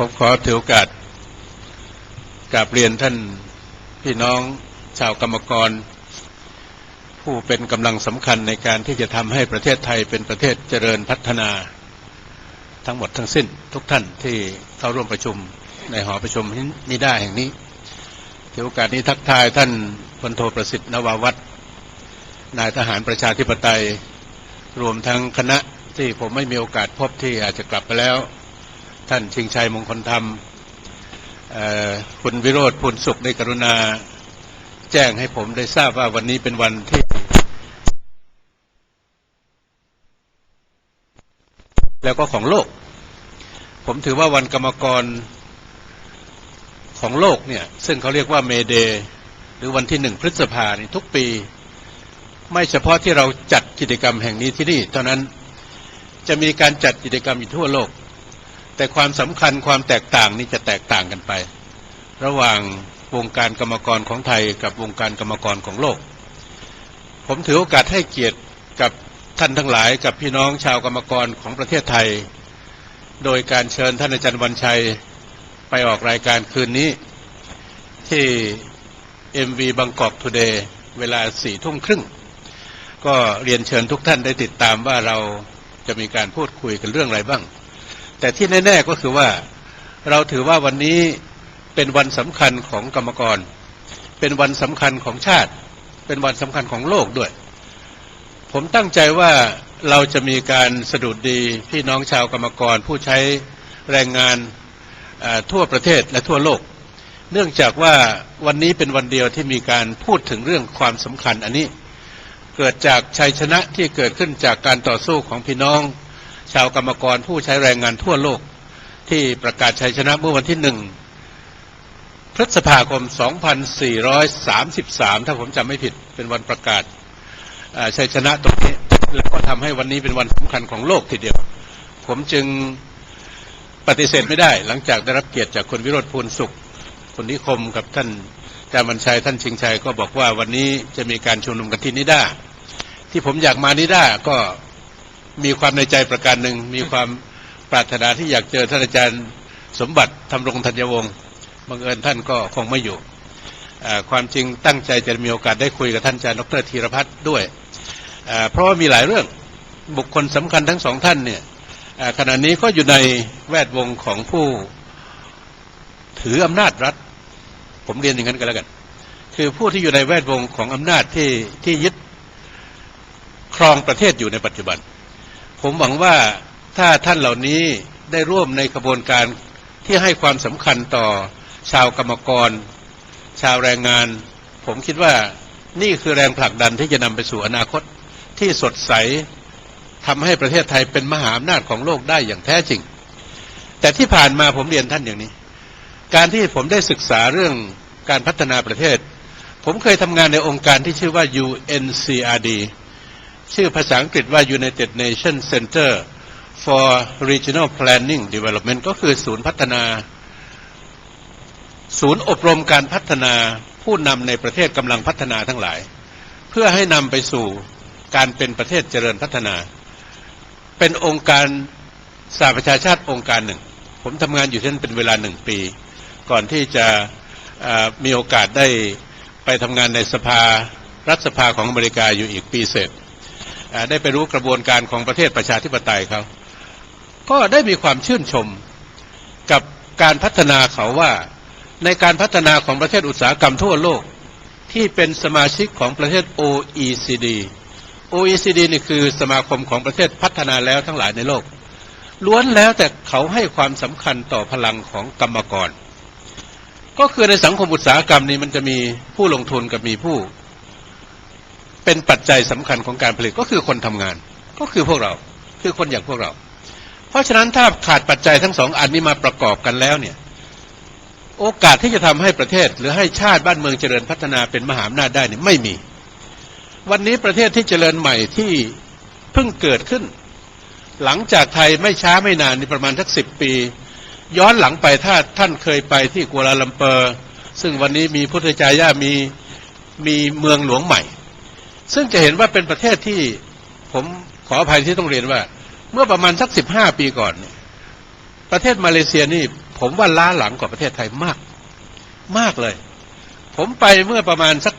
ผมขอถือโอกาสกราบเรียนท่านพี่น้องชาวกรรมกร ผู้เป็นกำลังสำคัญในการที่จะทำให้ประเทศไทยเป็นประเทศเจริญพัฒนา ทั้งหมดทั้งสิ้นทุกท่านที่เข้าร่วมประชุมในหอประชุมนิด้าแห่งนี้ถือโอกาสนี้ทักทายท่านพลโทประสิทธิ์นวาวัฒน์นายทหารประชาธิปไตย รวมทั้งคณะที่ผมไม่มีโอกาสพบที่อาจจะกลับไปแล้ว ท่านชิงชัยมงคลธรรมคุณวิโรธพูนสุขในกรุณา แจ้งให้ผมได้ทราบว่าวันนี้เป็นวันที่แล้วก็ของโลก ผมถือว่าวันกรรมกรของโลกเนี่ย ซึ่งเขาเรียกว่าเมเดหรือวันที่หนึ่งพฤษภานี่ทุกปี ไม่เฉพาะที่เราจัดกิจกรรมแห่งนี้ที่นี่เท่านั้นจะมีการจัดกิจกรรมอยู่ทั่วโลก แต่ความสำคัญความแตกต่างนี่จะแตกต่างกันไป ระหว่างวงการกรรมกรของไทยกับวงการกรรมกรของโลก ผมถือโอกาสให้เกียรติกับท่านทั้งหลายกับพี่น้องชาวกรรมกรของประเทศไทย โดยการเชิญท่านอาจารย์วันชัยไปออกรายการคืนนี้ที่ MV บางกอกทูเดย์เวลาสี่ทุ่มครึ่ง ก็เรียนเชิญทุกท่านได้ติดตามว่าเราจะมีการพูดคุยกันเรื่องอะไรบ้าง แต่ที่แน่ ๆก็คือว่าเราถือว่าวันนี้เป็นวันสำคัญของกรรมกร เป็นวันสำคัญของชาติ เป็นวันสำคัญของโลกด้วย ผมตั้งใจว่าเราจะมีการสะดุดดีพี่น้องชาวกรรมกรผู้ใช้แรงงานทั่วประเทศและทั่วโลก เนื่องจากว่าวันนี้เป็นวันเดียวที่มีการพูดถึงเรื่องความสำคัญอันนี้ เกิดจากชัยชนะที่เกิดขึ้นจากการต่อสู้ของพี่น้อง ชาวกรรมกรผู้ใช้แรงงานทั่วโลก ที่ประกาศชัยชนะเมื่อวันที่หนึ่งพฤษภาคม 2433 ถ้าผมจำไม่ผิดเป็นวันประกาศชัยชนะตรงนี้แล้วก็ทำให้วันนี้เป็นวันสำคัญของโลกทีเดียว ผมจึงปฏิเสธไม่ได้ หลังจากได้รับเกียรติจากคุณวิโรธพูนสุขคุณนิคมกับท่านจารย์บัญชัยท่านชิงชัยก็บอกว่าวันนี้จะมีการชุมนุมกันที่นิด้าที่ผมอยากมานิด้าก็ มีความในใจประการหนึ่งมีความปรารถนาที่อยากเจอท่านอาจารย์สมบัติทำรงธัญวงศ์บังเอิญท่านก็คงไม่อยู่ความจริงตั้งใจจะมีโอกาสได้คุยกับท่านอาจารย์ดรธีรพัฒน์ด้วย เพราะว่ามีหลายเรื่องบุคคลสำคัญทั้งสองท่านเนี่ยขณะนี้ก็อยู่ในแวดวงของผู้ถืออำนาจรัฐ ผมเรียนอย่างนั้นก็แล้วกัน คือผู้ที่อยู่ในแวดวงของอำนาจที่ที่ยึดครองประเทศอยู่ในปัจจุบัน ผมหวังว่าถ้าท่านเหล่านี้ได้ร่วมในกระบวนการที่ให้ความสำคัญต่อชาวกรรมกร ชาวแรงงาน ผมคิดว่านี่คือแรงผลักดันที่จะนำไปสู่อนาคตที่สดใสทำให้ประเทศไทยเป็นมหาอำนาจของโลกได้อย่างแท้จริง แต่ที่ผ่านมาผมเรียนท่านอย่างนี้ การที่ผมได้ศึกษาเรื่องการพัฒนาประเทศ ผมเคยทำงานในองค์การที่ชื่อว่า UNCRD ชื่อภาษาอังกฤษว่า United Nations Center for Regional Planning Development ก็คือศูนย์พัฒนา ศูนย์อบรมการพัฒนาผู้นำในประเทศกำลังพัฒนาทั้งหลาย เพื่อให้นำไปสู่การเป็นประเทศเจริญพัฒนา เป็นองค์การสหประชาชาติองค์การหนึ่ง ผมทำงานอยู่ที่นั่นเป็นเวลาหนึ่งปี ก่อนที่จะมีโอกาสได้ไปทำงานในสภารัฐสภาของอเมริกาอยู่อีกปีเศษอ่า ได้ไปรู้กระบวนการของประเทศประชาธิปไตยเขาก็ได้มีความชื่นชมกับการพัฒนาเขาว่าในการพัฒนาของประเทศอุตสาหกรรมทั่วโลก ที่เป็นสมาชิกของประเทศ OECD OECD นี่คือสมาคมของประเทศพัฒนาแล้วทั้งหลายในโลก ล้วนแล้วแต่เขาให้ความสำคัญต่อพลังของกรรมกร ก็คือในสังคมอุตสาหกรรมนี้มันจะมีผู้ลงทุนกับมีผู้ เป็นปัจจัยสำคัญของการผลิตก็คือคนทำงาน ก็คือพวกเราคือคนอย่างพวกเรา เพราะฉะนั้นถ้าขาดปัจจัยทั้งสองอันนี้มาประกอบกันแล้วเนี่ย โอกาสที่จะทำให้ประเทศ หรือให้ชาติบ้านเมืองเจริญพัฒนาเป็นมหาอำนาจได้เนี่ยไม่มี วันนี้ประเทศที่เจริญใหม่ที่เพิ่งเกิดขึ้น หลังจากไทยไม่ช้าไม่นานในประมาณทักสิบปี ย้อนหลังไปถ้าท่านเคยไปที่กัวลาลัมเปอร์ ซึ่งวันนี้มีพุทธจาย่ามีมีเมืองหลวงใหม่ ซึ่งจะเห็นว่าเป็นประเทศที่ผมขออภัยที่ต้องเรียนว่า เมื่อประมาณสักสิบห้าปีก่อนเนี่ยประเทศมาเลเซียนี่ ผมว่าล้าหลังกว่าประเทศไทยมาก มากเลย ผมไปเมื่อประมาณสัก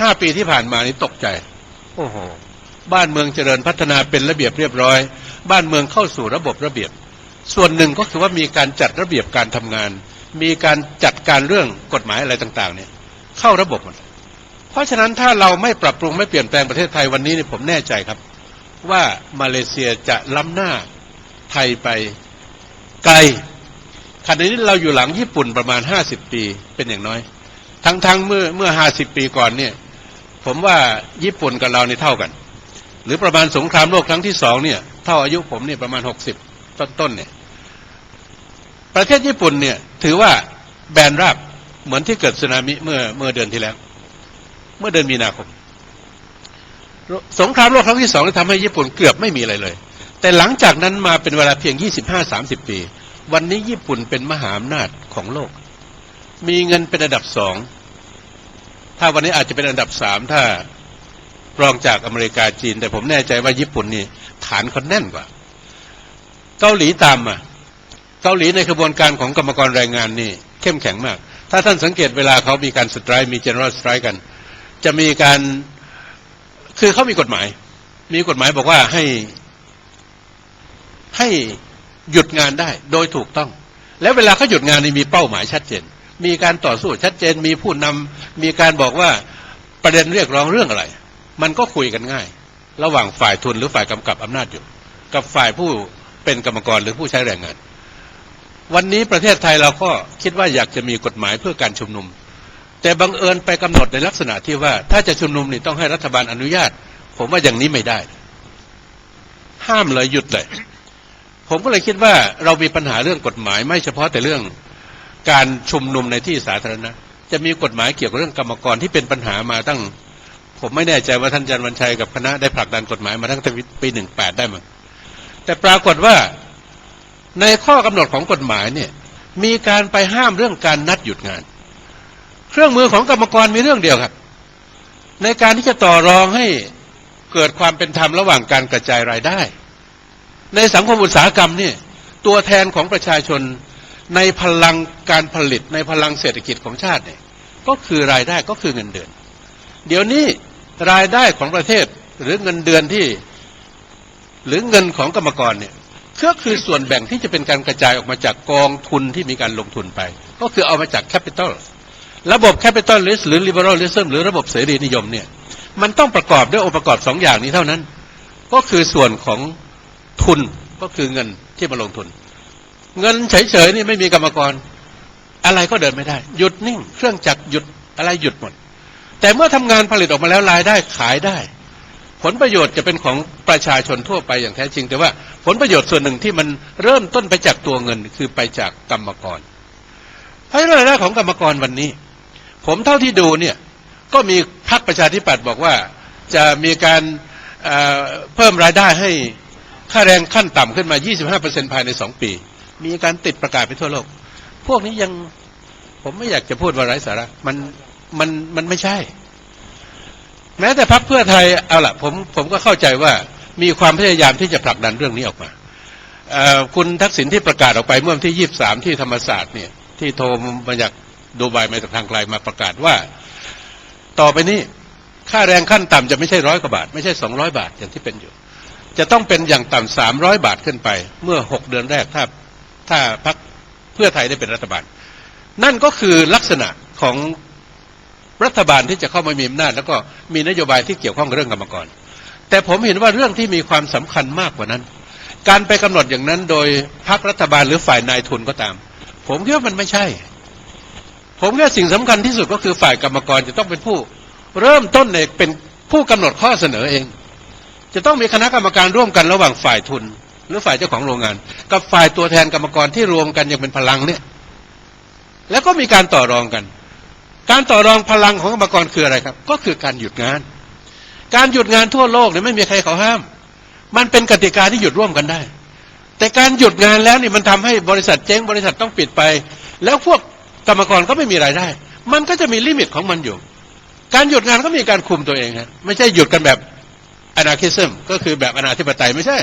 ห้าปีที่ผ่านมานี่ตกใจ โอ้โหบ้านเมืองเจริญพัฒนาเป็นระเบียบเรียบร้อย บ้านเมืองเข้าสู่ระบบระเบียบ ส่วนหนึ่งก็คือว่ามีการจัดระเบียบการทำงาน มีการจัดการเรื่องกฎหมายอะไรต่าง ๆ เนี่ย เข้าระบบหมด เพราะฉะนั้นถ้าเราไม่ปรับปรุงไม่เปลี่ยนแปลงประเทศไทยวันนี้เนี่ยผมแน่ใจครับ ว่ามาเลเซียจะล้ำหน้าไทยไปไกลขณะนี้เราอยู่หลังญี่ปุ่นประมาณห้าสิบปีเป็นอย่างน้อย ทั้งๆเมื่อเมื่อห้าสิบปีก่อนเนี่ย ผมว่าญี่ปุ่นกับเราเนี่เท่ากัน หรือประมาณสงครามโลกครั้งที่สองเนี่ย เท่าอายุผมเนี่ยประมาณหกสิบต้นๆเนี่ย ประเทศญี่ปุ่นเนี่ย ถือว่าแบนราบเหมือนที่เกิดสึนามิเมื่อเมื่อเดือนที่แล้ว เมื่อเดือนมีนาคม สงครามโลกครั้งที่สองทำให้ญี่ปุ่นเกือบไม่มีอะไรเลย แต่หลังจากนั้นมาเป็นเวลาเพียง 25-30 ปี วันนี้ญี่ปุ่นเป็นมหาอำนาจของโลก มีเงินเป็นอันดับสอง ถ้าวันนี้อาจจะเป็นอันดับสามถ้ารองจากอเมริกาจีน แต่ผมแน่ใจว่าญี่ปุ่นนี่ฐานเขาแน่นกว่า เกาหลีตามมาเกาหลีในกระบวนการของกรรมกรแรงงานนี่ เข้มแข็งมาก ถ้าท่านสังเกตเวลาเขามีการสไตร์มี general strike กัน จะมีการคือเขามีกฎหมาย มีกฎหมายบอกว่าให้ให้หยุดงานได้โดยถูกต้อง แล้วเวลาเขาหยุดงานนี่มีเป้าหมายชัดเจน มีการต่อสู้ชัดเจน มีผู้นำมีการบอกว่าประเด็นเรียกร้องเรื่องอะไร มันก็คุยกันง่าย ระหว่างฝ่ายทุนหรือฝ่ายกำกับอำนาจอยู่ กับฝ่ายผู้เป็นกรรมกรหรือผู้ใช้แรงงาน วันนี้ประเทศไทยเราก็คิดว่าอยากจะมีกฎหมายเพื่อการชุมนุม แต่บังเอิญไปกำหนดในลักษณะที่ว่า ถ้าจะชุมนุมนี่ต้องให้รัฐบาลอนุญาต ผมว่าอย่างนี้ไม่ได้ ห้ามเลยหยุดเลย ผมก็เลยคิดว่าเรามีปัญหาเรื่องกฎหมาย ไม่เฉพาะแต่เรื่องการชุมนุมในที่สาธารณะ จะมีกฎหมายเกี่ยวกับเรื่องกรรมกรที่เป็นปัญหามาตั้ง ผมไม่แน่ใจว่าท่านจันทร์วันชัยกับคณะได้ผลักดันกฎหมายมาตั้งแต่ปีหนึ่งแปดได้มั้งแต่ปรากฏว่าในข้อกำหนดของกฎหมายเนี่ย มีการไปห้ามเรื่องการนัดหยุดงาน เครื่องมือของกรรมกรมีเรื่องเดียวครับ ในการที่จะต่อรองให้เกิดความเป็นธรรมระหว่างการกระจายรายได้ ในสังคมอุตสาหกรรมเนี่ยตัวแทนของประชาชนในพลังการผลิตในพลังเศรษฐกิจของชาติเนี่ยก็คือรายได้ก็คือเงินเดือน เดี๋ยวนี้รายได้ของประเทศหรือเงินเดือนที่ หรือเงินของกรรมกรเนี่ยก็คือส่วนแบ่งที่จะเป็นการกระจายออกมาจากกองทุนที่มีการลงทุนไป ก็คือเอามาจากแคปิตอล ระบบแคปิตอลลิสหรือลิเบอรัลลิซึมหรือระบบเสรีนิยมเนี่ยมันต้องประกอบด้วยองค์ประกอบสองอย่างนี้เท่านั้น ก็คือส่วนของทุนก็คือเงินที่มาลงทุน เงินเฉยๆนี่ไม่มีกรรมกร อะไรก็เดินไม่ได้ หยุดนิ่ง เครื่องจักรหยุดอะไรหยุดหมด แต่เมื่อทำงานผลิตออกมาแล้วรายได้ขายได้ ผลประโยชน์จะเป็นของประชาชนทั่วไปอย่างแท้จริง แต่ว่าผลประโยชน์ส่วนหนึ่งที่มันเริ่มต้นไปจากตัวเงินคือไปจากกรรมกรเพราะรายได้ของกรรมกรวันนี้ ผมเท่าที่ดูเนี่ยก็มีพรรคประชาธิปัตย์บอกว่า จะมีการเเพิ่มรายได้ให้ค่าแรงขั้นต่ำขึ้นมา 25%ภายใน 2 ปี มีการติดประกาศไปทั่วโลก พวกนี้ยังผมไม่อยากจะพูดว่าไร้สาระมันมันมันไม่ใช่ แม้แต่พรรคเพื่อไทยเอาละผมผมก็เข้าใจว่ามีความพยายามที่จะผลักดันเรื่องนี้ออกมาคุณทักษิณที่ประกาศออกไปเมื่อวันที่ 23 ที่ธรรมศาสตร์เนี่ยที่โทรมาจาก ดูไบมาจากทางไกลมาประกาศว่า ต่อไปนี้ค่าแรงขั้นต่ำจะไม่ใช่ร้อยกว่าบาท ไม่ใช่สองร้อยบาทอย่างที่เป็นอยู่ จะต้องเป็นอย่างต่ำสามร้อยบาทขึ้นไป เมื่อหกเดือนแรกถ้าถ้าพักเพื่อไทยได้เป็นรัฐบาล นั่นก็คือลักษณะของรัฐบาลที่จะเข้ามามีอำนาจแล้วก็มีนโยบายที่เกี่ยวข้องกับเรื่องกรรมกร แต่ผมเห็นว่าเรื่องที่มีความสำคัญมากกว่านั้น การไปกำหนดอย่างนั้นโดยพรรครัฐบาลหรือฝ่ายนายทุนก็ตาม ผมคิดว่ามันไม่ใช่ ผมว่าสิ่งสำคัญที่สุดก็คือฝ่ายกรรมกรจะต้องเป็นผู้ เริ่มต้นเองเป็นผู้กำหนดข้อเสนอเอง จะต้องมีคณะกรรมการร่วมกันระหว่างฝ่ายทุน หรือฝ่ายเจ้าของโรงงาน กับฝ่ายตัวแทนกรรมกรที่รวมกันอย่างเป็นพลังเนี่ย แล้วก็มีการต่อรองกัน การต่อรองพลังของกรรมกรคืออะไรครับ ก็คือการหยุดงาน การหยุดงานทั่วโลกเนี่ยไม่มีใครเขาห้าม มันเป็นกติกาที่หยุดร่วมกันได้ แต่การหยุดงานแล้วนี่มันทำให้บริษัทเจ๊งบริษัทต้องปิดไป แล้วพวก กรรมกรก็ไม่มีรายได้ มันก็จะมีลิมิตของมันอยู่ การหยุดงานก็มีการคุมตัวเองครับไม่ใช่หยุดกันแบบอนาคิซึมก็คือแบบอนาธิปไตยไม่ใช่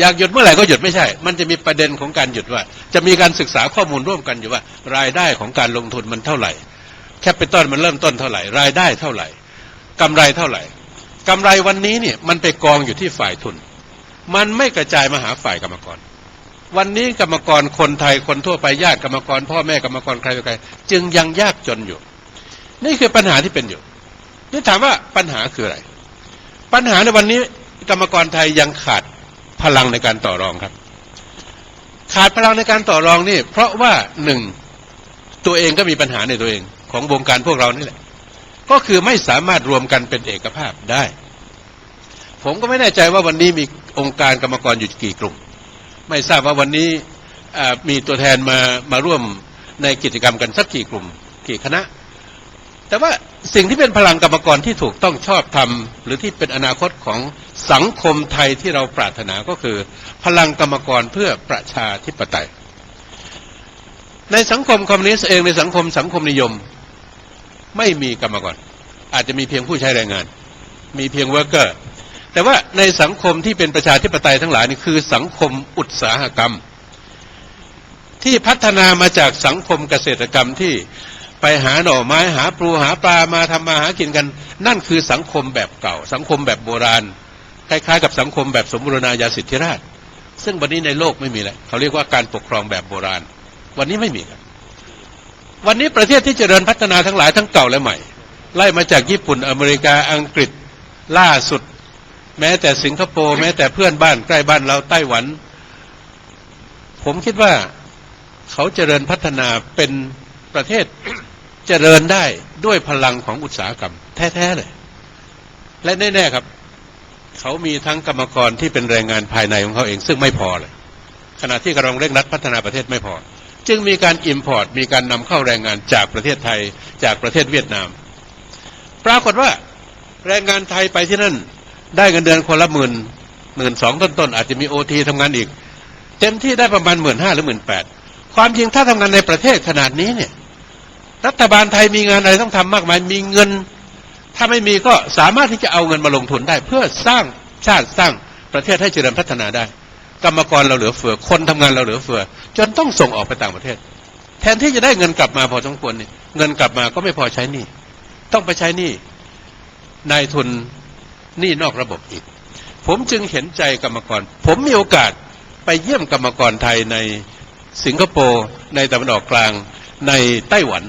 อยากหยุดเมื่อไหร่ก็หยุดไม่ใช่ มันจะมีประเด็นของการหยุดว่า จะมีการศึกษาข้อมูลร่วมกันอยู่ว่า รายได้ของการลงทุนมันเท่าไหร่ แคปิตอลมันเริ่มต้นเท่าไหร่ รายได้เท่าไหร่กำไรเท่าไหร่กำไรวันนี้เนี่ยมันไปกองอยู่ที่ฝ่ายทุน มันไม่กระจายมาหาฝ่ายกรรมกร วันนี้กรรมกรคนไทยคนทั่วไปญาติกรรมกร พ่อแม่กรรมกรใครต่อใครจึงยังยากจนอยู่ นี่คือปัญหาที่เป็นอยู่นี่ถามว่าปัญหาคืออะไร ปัญหาในวันนี้กรรมกรไทยยังขาดพลังในการต่อรองครับ ขาดพลังในการต่อรองนี่ เพราะว่าหนึ่งตัวเองก็มีปัญหาในตัวเองของวงการพวกเรานี่แหละ ก็คือไม่สามารถรวมกันเป็นเอกภาพได้ ผมก็ไม่แน่ใจว่าวันนี้มีองค์การกรรมกรอยู่กี่กลุ่ม ไม่ทราบว่าวันนี้มีตัวแทนมามาร่วมในกิจกรรมกันสักกี่กลุ่มกี่คณะ แต่ว่าสิ่งที่เป็นพลังกรรมกรที่ถูกต้องชอบทำหรือที่เป็นอนาคตของสังคมไทยที่เราปรารถนาก็คือ พลังกรรมกรเพื่อประชาธิปไตย ในสังคมคอมมิวนิสต์เองในสังคมสังคมนิยม ไม่มีกรรมกรอาจจะมีเพียงผู้ใช้แรงงาน มีเพียงเวิร์กเกอร์ แต่ว่าในสังคมที่เป็นประชาธิปไตยทั้งหลายนี่คือสังคมอุตสาหกรรม ที่พัฒนามาจากสังคมเกษตรกรรมที่ไปหาหน่อไม้หาปลูหาปลามาทำมาหากินกัน นั่นคือสังคมแบบเก่า สังคมแบบโบราณ คล้ายๆ กับสังคมแบบสมบูรณาญาสิทธิราช ซึ่งวันนี้ในโลกไม่มีแล้วเขาเรียกว่าการปกครองแบบโบราณ วันนี้ไม่มีครับวันนี้ประเทศที่เจริญพัฒนาทั้งหลายทั้งเก่าและใหม่ ไล่มาจากญี่ปุ่นอเมริกาอังกฤษล่าสุด แม้แต่สิงคโปร์แม้แต่เพื่อนบ้านใกล้บ้านเราไต้หวัน ผมคิดว่าเขาเจริญพัฒนาเป็นประเทศเจริญได้ด้วยพลังของอุตสาหกรรม แท้ๆเลย และแน่ๆครับ เขามีทั้งกรรมกรที่เป็นแรงงานภายในของเขาเอง ซึ่งไม่พอเลย ขณะที่กำลังเร่งรัดพัฒนาประเทศไม่พอ จึงมีการอิมพอร์ตมีการนำเข้าแรงงานจากประเทศไทยจากประเทศเวียดนาม ปรากฏว่าแรงงานไทยไปที่นั่น ได้เงินเดือนคนละหมื่นหมื่นสองต้นๆอาจจะมีโอทีทำงานอีก เต็มที่ได้ประมาณหมื่นห้าหรือหมื่นแปดความจริงถ้าทำงานในประเทศขนาดนี้เนี่ย รัฐบาลไทยมีงานอะไรต้องทำมากมายมีเงิน ถ้าไม่มีก็สามารถที่จะเอาเงินมาลงทุนได้ เพื่อสร้างชาติสร้างประเทศให้เจริญพัฒนาได้ กรรมกรเราเหลือเฟือ คนทำงานเราเหลือเฟือ จนต้องส่งออกไปต่างประเทศ แทนที่จะได้เงินกลับมาพอสมควรนี่เงินกลับมาก็ไม่พอใช้นี้ต้องไปใช้นี้นายทุน นี้นอกระบบอีก ผมจึงเห็นใจกรรมกร ผมมีโอกาสไปเยี่ยมกรรมกรไทยในสิงคโปร์ในตะวันออกกลางในไต้หวัน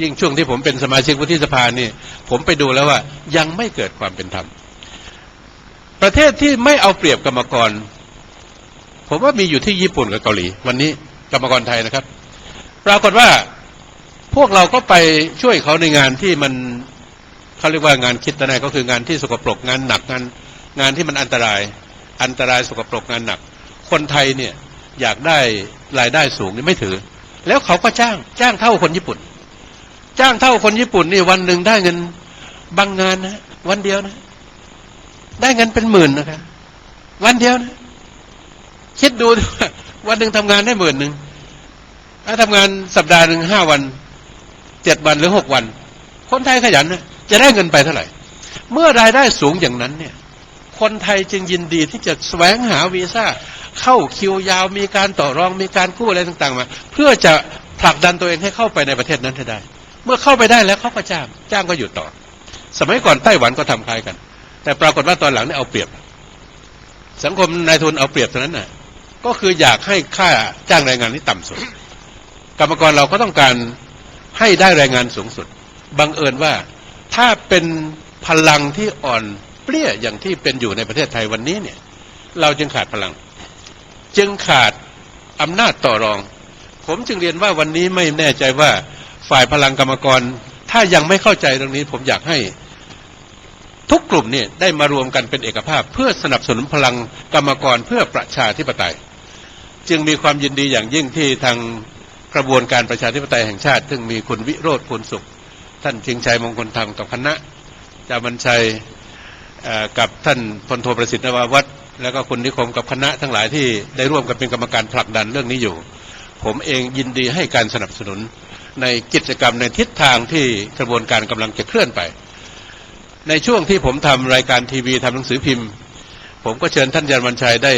ยิ่งช่วงที่ผมเป็นสมาชิกวุฒิสภานี่ ผมไปดูแล้วว่ายังไม่เกิดความเป็นธรรม ประเทศที่ไม่เอาเปรียบกรรมกร ผมว่ามีอยู่ที่ญี่ปุ่นกับเกาหลี วันนี้กรรมกรไทยนะครับ ปรากฏว่าพวกเราก็ไปช่วยเขาในงานที่มัน เขาเรียกว่างานคิดนะก็คืองานที่สกปรกงานหนักงานงานที่มันอันตราย อันตรายสกปรกงานหนัก คนไทยเนี่ยอยากได้รายได้สูงนี่ไม่ถือ แล้วเขาก็จ้างจ้างเท่าคนญี่ปุ่น จ้างเท่าคนญี่ปุ่นนี่วันหนึ่งได้เงินบางงานนะวันเดียวนะ ได้เงินเป็นหมื่นนะครับวันเดียวนะคิดดูวันหนึ่งทำงานได้หมื่นหนึ่งถ้าทำงานสัปดาห์หนึ่งห้าวันเจ็ดวันหรือหกวัน คนไทยขยันนะ จะได้เงินไปเท่าไหร่ เมื่อรายได้สูงอย่างนั้นเนี่ย คนไทยจึงยินดีที่จะแสวงหาวีซ่าเข้าคิวยาวมีการต่อรองมีการกู้อะไรต่างๆมา เพื่อจะผลักดันตัวเองให้เข้าไปในประเทศนั้นให้ได้ เมื่อเข้าไปได้แล้วเขาก็จ้างจ้างก็อยู่ต่อ สมัยก่อนไต้หวันก็ทำคล้ายกัน แต่ปรากฏว่าตอนหลังเนี่ยเอาเปรียบ สังคมนายทุนเอาเปรียบเท่านั้นน่ะก็คืออยากให้ค่าจ้างแรงงานที่ต่ำสุด กรรมกรเราก็ต้องการให้ได้แรงงานสูงสุด บังเอิญว่า ถ้าเป็นพลังที่อ่อนเปรี้ยอย่างที่เป็นอยู่ในประเทศไทยวันนี้เนี่ย เราจึงขาดพลัง จึงขาดอำนาจต่อรอง ผมจึงเรียนว่าวันนี้ไม่แน่ใจว่าฝ่ายพลังกรรมกร ถ้ายังไม่เข้าใจตรงนี้ ผมอยากให้ทุกกลุ่มเนี่ยได้มารวมกันเป็นเอกภาพ เพื่อสนับสนุนพลังกรรมกรเพื่อประชาธิปไตย จึงมีความยินดีอย่างยิ่งที่ทางกระบวนการประชาธิปไตยแห่งชาติ ซึ่งมีคุณวิโรธพูนสุข ท่านชิงชัยมงคลธรรมกับคณะจามันชัยกับท่านพลโทประสิทธิ์นวาวัฒน์แล้วก็คุณนิคมกับคณะทั้งหลายที่ได้ร่วมกันเป็นกรรมการผลักดันเรื่องนี้อยู่ ผมเองยินดีให้การสนับสนุนในกิจกรรมในทิศทางที่กระบวนการกำลังจะเคลื่อนไป ในช่วงที่ผมทำรายการทีวีทำหนังสือพิมพ์ ผมก็เชิญท่านยันวันชัยได้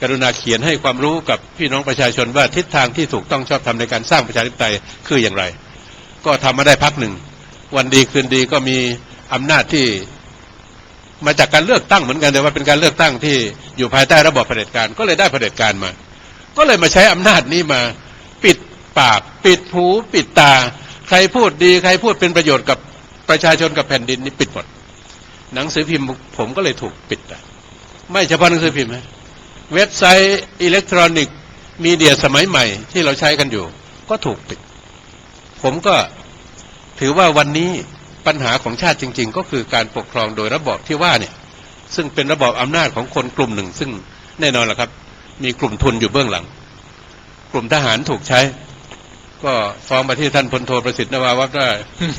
กรุณาเขียนให้ความรู้กับพี่น้องประชาชนว่าทิศทางที่ถูกต้องชอบทำในการสร้างประชาธิปไตยคืออย่างไร ก็ทำมาได้พักหนึ่ง วันดีคืนดีก็มีอำนาจที่มาจากการเลือกตั้งเหมือนกันแต่ว่าเป็นการเลือกตั้งที่อยู่ภายใต้ระบอบเผด็จการก็เลยได้เผด็จการมา ก็เลยมาใช้อำนาจนี้มาปิดปาก ปิดหูปิดตา ใครพูดดี ใครพูดเป็นประโยชน์กับประชาชนกับแผ่นดินนี่ปิดหมดหนังสือพิมพ์ผมก็เลยถูกปิดอะไม่เฉพาะหนังสือพิมพ์นะเว็บไซต์อิเล็กทรอนิกส์มีเดียสมัยใหม่ที่เราใช้กันอยู่ ก็ถูกปิด ผมก็ถือว่าวันนี้ปัญหาของชาติจริง ๆ ก็คือการปกครองโดยระบอบที่ว่าเนี่ย ซึ่งเป็นระบอบอำนาจของคนกลุ่มหนึ่ง ซึ่งแน่นอนแหละครับ มีกลุ่มทุนอยู่เบื้องหลัง กลุ่มทหารถูกใช้ ก็ฟ้องมาที่ท่านพลโทประสิทธิ์นวาวัฒน์ว่า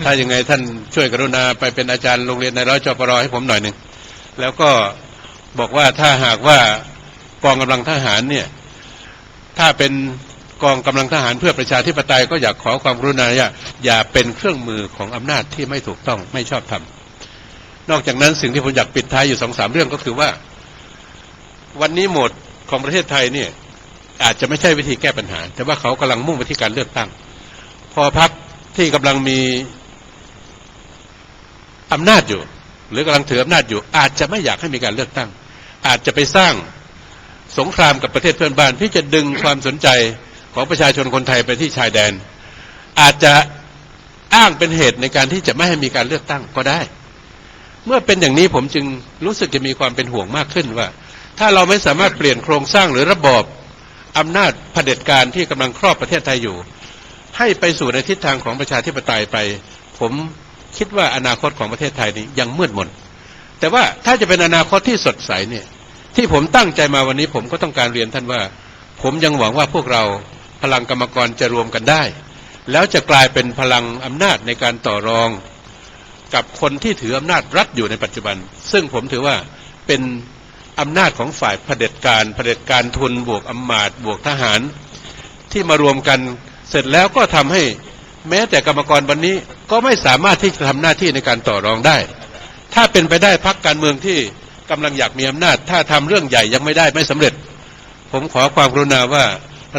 ถ้ายังไงท่านช่วยกรุณาไปเป็นอาจารย์โรงเรียนในร้อยจปรให้ผมหน่อยหนึ่งแล้วก็บอกว่าถ้าหากว่ากองกำลังทหารเนี่ย ถ้าเป็น กองกำลังทหารเพื่อประชาธิปไตยก็อยากขอความกรุณาอย่าอย่าเป็นเครื่องมือของอำนาจที่ไม่ถูกต้องไม่ชอบธรรมนอกจากนั้นสิ่งที่ผมอยากปิดท้ายอยู่สองสามเรื่องก็คือว่า วันนี้หมดของประเทศไทยเนี่ยอาจจะไม่ใช่วิธีแก้ปัญหา แต่ว่าเขากำลังมุ่งไปที่การเลือกตั้ง พอพักที่กำลังมีอำนาจอยู่ หรือกำลังถืออำนาจอยู่ อาจจะไม่อยากให้มีการเลือกตั้ง อาจจะไปสร้างสงครามกับประเทศเพื่อนบ้านที่จะดึงความสนใจ ของประชาชนคนไทยไปที่ชายแดน อาจจะอ้างเป็นเหตุในการที่จะไม่ให้มีการเลือกตั้งก็ได้ เมื่อเป็นอย่างนี้ผมจึงรู้สึกจะมีความเป็นห่วงมากขึ้นว่า ถ้าเราไม่สามารถเปลี่ยนโครงสร้างหรือระบอบอำนาจเผด็จการที่กำลังครอบประเทศไทยอยู่ ให้ไปสู่ในทิศทางของประชาธิปไตยไป ผมคิดว่าอนาคตของประเทศไทยนี้ยังมืดมนแต่ว่าถ้าจะเป็นอนาคตที่สดใสเนี่ย ที่ผมตั้งใจมาวันนี้ผมก็ต้องการเรียนท่านว่า ผมยังหวังว่าพวกเรา ลังกรรมกรจะรวมกันได้ แล้วจะกลายเป็นพลังอำนาจในการต่อรองกับคนที่ถืออำนาจรัฐอยู่ในปัจจุบัน ซึ่งผมถือว่าเป็นอำนาจของฝ่ายเผด็จการเผด็จการทุนบวกอำมาตย์บวกทหาร ที่มารวมกันเสร็จแล้วก็ทำให้แม้แต่กรรมกรวันนี้ก็ไม่สามารถที่จะทำหน้าที่ในการต่อรองได้ ถ้าเป็นไปได้พักการเมืองที่กำลังอยากมีอำนาจ ถ้าทำเรื่องใหญ่ยังไม่ได้ไม่สำเร็จ ผมขอความกรุณาว่า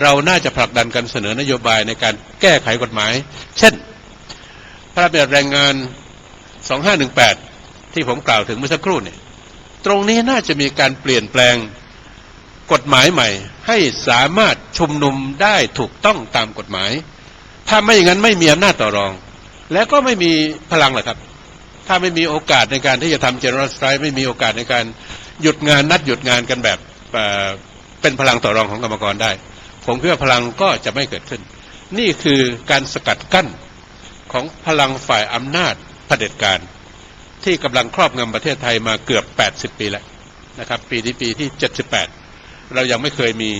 เราน่าจะผลักดันกันเสนอนโยบายในการแก้ไขกฎหมาย เช่น พระราชบัญญัติแรงงาน 2518 ที่ผมกล่าวถึงเมื่อสักครู่เนี่ยตรงนี้น่าจะมีการเปลี่ยนแปลงกฎหมายใหม่ ให้สามารถชุมนุมได้ถูกต้องตามกฎหมาย ถ้าไม่อย่างนั้นไม่มีอำนาจต่อรอง และก็ไม่มีพลังหรอกครับ ถ้าไม่มีโอกาสในการที่จะทำ general strike ไม่มีโอกาสในการหยุดงานนัดหยุดงานกันแบบเป็นพลังต่อรองของกรรมกรได้ ผมคิดว่าพลังก็จะไม่เกิดขึ้น นี่คือการสกัดกั้นของพลังฝ่ายอำนาจเผด็จการ ที่กำลังครอบงำประเทศไทยมาเกือบ 80 ปีแล้วนะครับ ปีที่ปีที่ 78 เรายังไม่เคยมี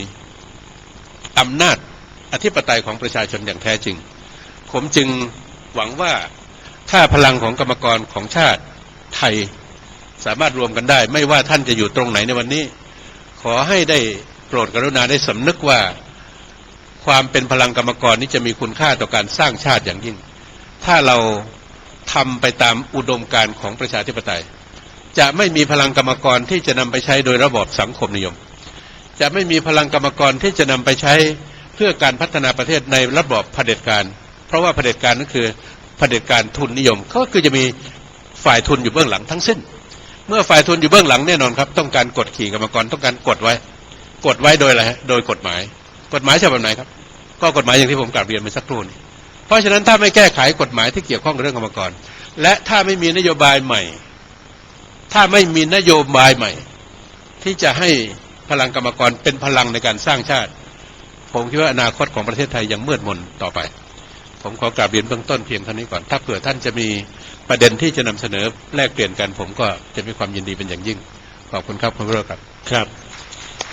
อำนาจอธิปไตยของประชาชนอย่างแท้จริง ผมจึงหวังว่าถ้าพลังของกรรมกรของชาติไทยสามารถรวมกันได้ ไม่ว่าท่านจะอยู่ตรงไหนในวันนี้ ขอให้ได้โปรดกรุณาได้สำนึกว่า ความเป็นพลังกรรมกรนี้จะมีคุณค่าต่อการสร้างชาติอย่างยิ่ง ถ้าเราทำไปตามอุดมการณ์ของประชาธิปไตย จะไม่มีพลังกรรมกรที่จะนำไปใช้โดยระบอบสังคมนิยม จะไม่มีพลังกรรมกรที่จะนำไปใช้เพื่อการพัฒนาประเทศในระบอบเผด็จการ เพราะว่าเผด็จการนั่นคือเผด็จการทุนนิยม ก็คือจะมีฝ่ายทุนอยู่เบื้องหลังทั้งสิ้น เมื่อฝ่ายทุนอยู่เบื้องหลังแน่นอนครับ ต้องการกดขี่กรรมกรต้องการกดไว้ กดไว้โดยอะไรโดยกฎหมาย กฎหมายฉบับไหนครับ ก็กฎหมายอย่างที่ผมกล่าวเรียนไปสักครู่นี้เพราะฉะนั้นถ้าไม่แก้ไขกฎหมายที่เกี่ยวข้องกับเรื่องกรรมกร และถ้าไม่มีนโยบายใหม่ ถ้าไม่มีนโยบายใหม่ ที่จะให้พลังกรรมกรเป็นพลังในการสร้างชาติ ผมคิดว่าอนาคตของประเทศไทยยังมืดมนต่อไป ผมขอกราบเรียนเบื้องต้นเพียงเท่านี้ก่อน ถ้าเผื่อท่านจะมีประเด็นที่จะนำเสนอแลกเปลี่ยนกัน ผมก็จะมีความยินดีเป็นอย่างยิ่งขอบคุณครับคุณวิโรจน์ครับครับ